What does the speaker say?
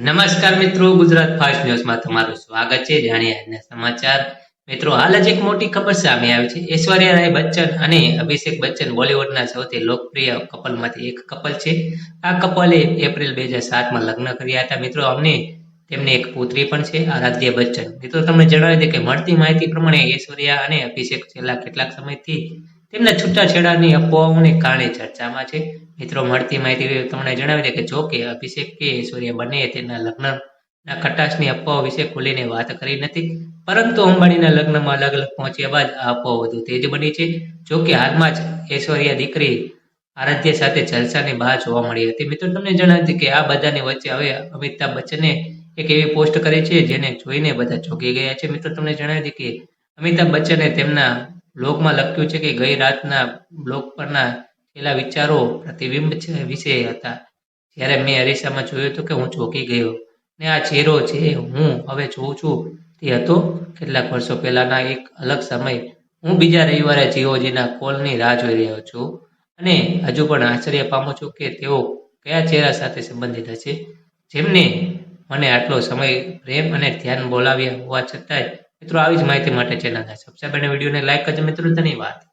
નમસ્કાર મિત્રો, ગુજરાત ફાસ્ટ ન્યૂઝમાં તમારું સ્વાગત છે. જાણીએ આજના સમાચાર. મિત્રો, હાલ જ એક મોટી ખબર સામે આવી છે. ઐશ્વર્યા રાય બચ્ચન અને અભિષેક બચ્ચન બોલિવૂડના સૌથી લોકપ્રિય કપલમાંથી એક કપલ છે. આ કપલે એપ્રિલ બે હજાર સાતમાં લગ્ન કર્યા હતા. મિત્રો, અમને તેમની એક પુત્રી પણ છે, આરાધ્ય બચ્ચન. મિત્રો, તમને જણાવી દે કે મળતી માહિતી પ્રમાણે ઐશ્વર્યા અને અભિષેક છેલ્લા કેટલાક સમયથી તેમના છૂટાછેડાની અફવાઓને કારણે ચર્ચામાં છે. મિત્રો, મળતી માહિતી તમને જણાવી દે કે જો કે અભિષેક કે ઐશ્વર્યા બંને તેના લગ્નના ખટાશની અફવાઓ વિશે ખુલીને વાત કરી નથી. પરંતુ અંબાણીના લગ્નમાં અલગ અલગ પહોંચ્યા બાદ આ અફવાઓ વધુ તેજ બની છે. જો કે હાલમાં જ ઐશ્વર્યા દીકરી આરાધ્ય સાથે જલસાની બહાર જોવા મળી હતી. મિત્રો, તમને જણાવી કે આ બધાની વચ્ચે હવે અમિતાભ બચ્ચને એક એવી પોસ્ટ કરી છે જેને જોઈને બધા ચોંકી ગયા છે. મિત્રો, તમને જણાવી કે અમિતાભ બચ્ચને તેમના બ્લોગમાં લખ્યું છે કે ગઈ રાતના બ્લોગ પરના છેલ્લા વિચારો પ્રતિબિંબ છે વિશે હતા. જ્યારે મેં અરીસામાં જોયું હતું કે હું ચોંકી ગયો ને આ ચહેરો જે હું હવે જોઉં છું તે હતો. કેટલાક વર્ષો પહેલાના એક અલગ સમય હું બીજા રવિવારે જીઓજીના કોલની રાહ જોઈ રહ્યો છું અને હજુ પણ આશ્ચર્ય પામું છું કે તેઓ કયા ચહેરા સાથે સંબંધિત હશે. જેમને મને આટલો સમય પ્રેમ અને ધ્યાન બોલાવ્યા હોવા છતાંય મિત્રો આવી જ માહિતી માટે ચેનલને સબસ્ક્રાઈબ અને વિડીયોને લાઈક કરજો. મિત્રો ધન્યવાદ.